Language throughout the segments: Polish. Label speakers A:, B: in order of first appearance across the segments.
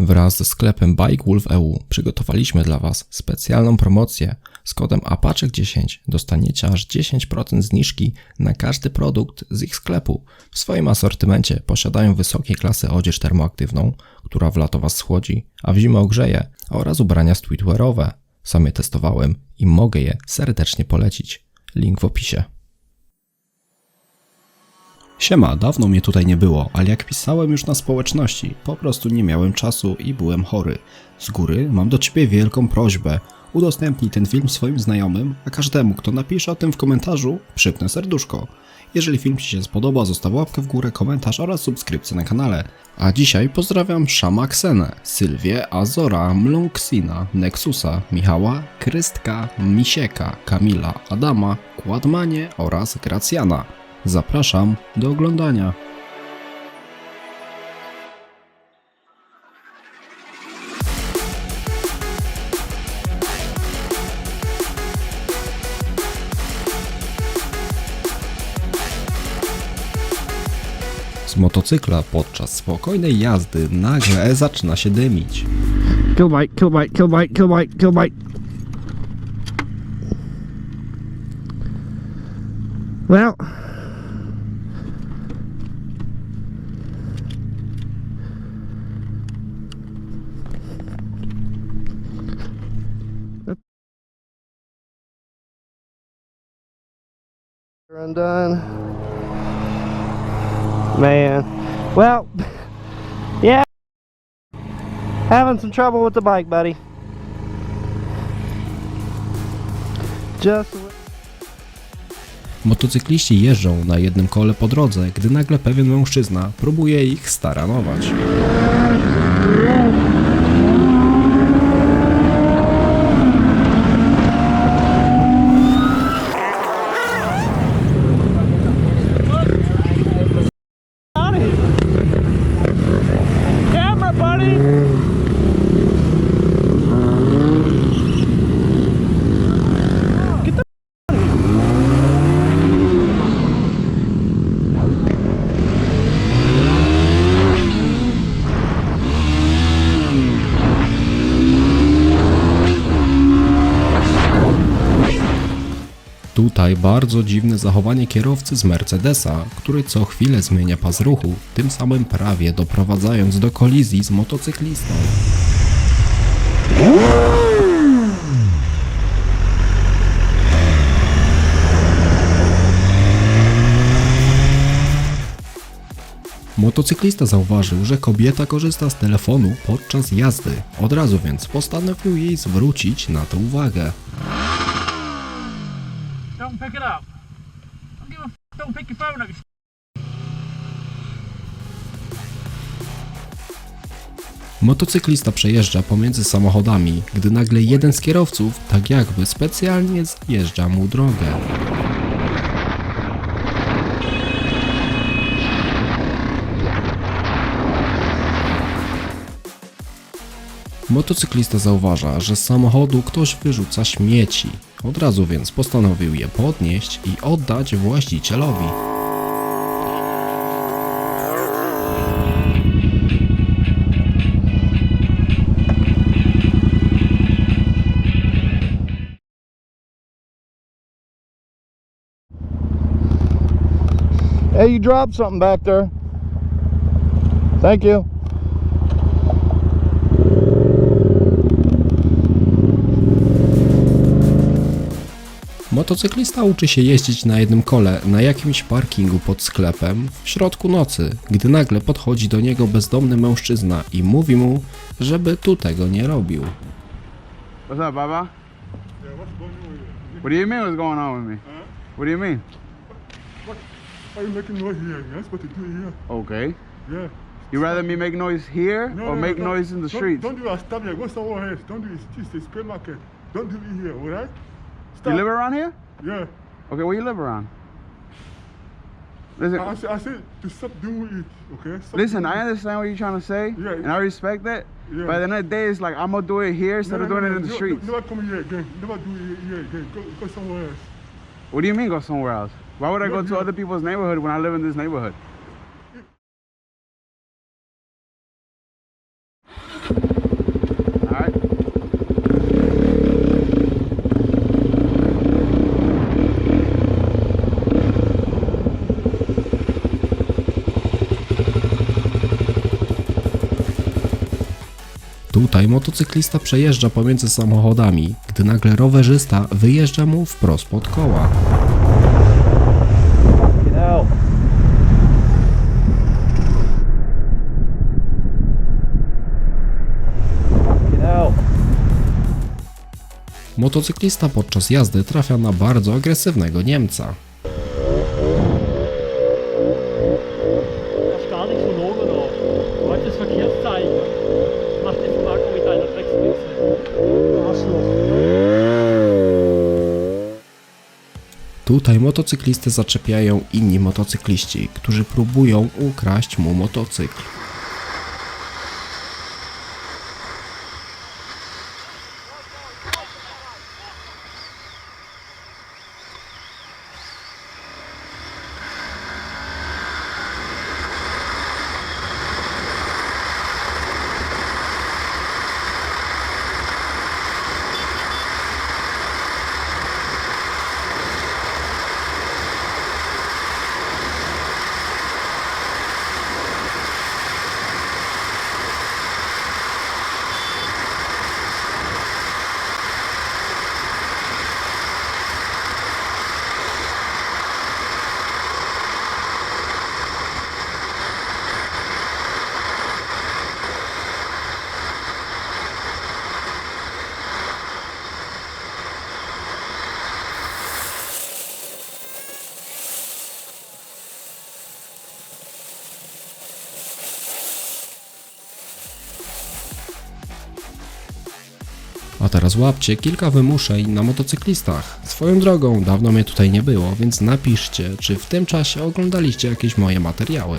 A: Wraz ze sklepem Bike Wolf EU przygotowaliśmy dla Was specjalną promocję. Z kodem APACZEK10 dostaniecie aż 10% zniżki na każdy produkt z ich sklepu. W swoim asortymencie posiadają wysokiej klasy odzież termoaktywną, która w lato Was schłodzi, a w zimę ogrzeje, oraz ubrania streetwearowe. Sam je testowałem i mogę je serdecznie polecić. Link w opisie. Siema, dawno mnie tutaj nie było, ale jak pisałem już na społeczności, po prostu nie miałem czasu i byłem chory. Z góry mam do ciebie wielką prośbę. Udostępnij ten film swoim znajomym, a każdemu, kto napisze o tym w komentarzu, przypnę serduszko. Jeżeli film Ci się spodoba, zostaw łapkę w górę, komentarz oraz subskrypcję na kanale. A dzisiaj pozdrawiam Szama Ksenę, Sylwię, Azora, Mlunksina, Nexusa, Michała, Krystka, Misieka, Kamila, Adama, Kładmanie oraz Gracjana. Zapraszam do oglądania. Z motocykla podczas spokojnej jazdy nagle zaczyna się dymić.
B: Killbite, killbite, killbite, killbite, killbite. Well, undone. Man, well, yeah. Having some trouble with the bike, buddy. Just
A: Motocykliści jeżdżą na jednym kole po drodze, gdy nagle pewien mężczyzna próbuje ich staranować.
B: camera, buddy.
A: Tutaj bardzo dziwne zachowanie kierowcy z Mercedesa, który co chwilę zmienia pas ruchu, tym samym prawie doprowadzając do kolizji z motocyklistą. Motocyklista zauważył, że kobieta korzysta z telefonu podczas jazdy. Od razu więc postanowił jej zwrócić na to uwagę.
C: Pick it up. Don't give a f- don't pick your phone up.
A: Motocyklista przejeżdża pomiędzy samochodami, gdy nagle jeden z kierowców tak jakby specjalnie zjeżdża mu drogę. Motocyklista zauważa, że z samochodu ktoś wyrzuca śmieci. Od razu więc postanowił je podnieść i oddać właścicielowi.
B: Hey, you dropped something back there. Thank you.
A: Motocyklista uczy się jeździć na jednym kole na jakimś parkingu pod sklepem w środku nocy, gdy nagle podchodzi do niego bezdomny mężczyzna i mówi mu, żeby tu tego nie robił.
D: What's up, Baba?
E: Yeah, what's going on here?
D: What do you mean what's going on with me? What do you mean?
E: Why are you making noise here? You're not supposed to do it here.
D: Okay.
E: Yeah.
D: You rather me make noise here or make
E: don't-
D: noise in the
E: don't-
D: streets?
E: Don't do that. Stop here. Go somewhere else. Don't do it. It's a spray market. Don't do it here, alright?
D: You live around here?
E: Yeah.
D: Okay, where you live around? Listen,
E: I, I, said, I said to stop doing it, okay? Stop
D: listen, I understand what you're trying to say,
E: Yeah,
D: and I respect that.
E: Yeah.
D: But at the end of the day, it's like I'm gonna do it here instead
E: No,
D: of
E: no,
D: doing
E: no,
D: it in the streets.
E: Never come here again. Never do it here again. Go, go somewhere else.
D: What do you mean go somewhere else? Why would I go to other people's neighborhood when I live in this neighborhood?
A: Tutaj motocyklista przejeżdża pomiędzy samochodami, gdy nagle rowerzysta wyjeżdża mu wprost pod koła. Motocyklista podczas jazdy trafia na bardzo agresywnego Niemca. Tutaj motocyklistę zaczepiają inni motocykliści, którzy próbują ukraść mu motocykl. Teraz łapcie kilka wymuszeń na motocyklistach. Swoją drogą, dawno mnie tutaj nie było, więc napiszcie, czy w tym czasie oglądaliście jakieś moje materiały.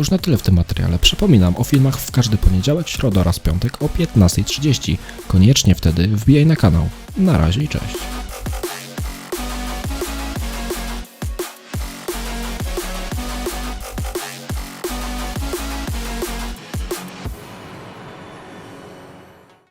A: Już na tyle w tym materiale. Przypominam o filmach w każdy poniedziałek, środę oraz piątek o 15.30. Koniecznie wtedy wbijaj na kanał. Na razie i cześć.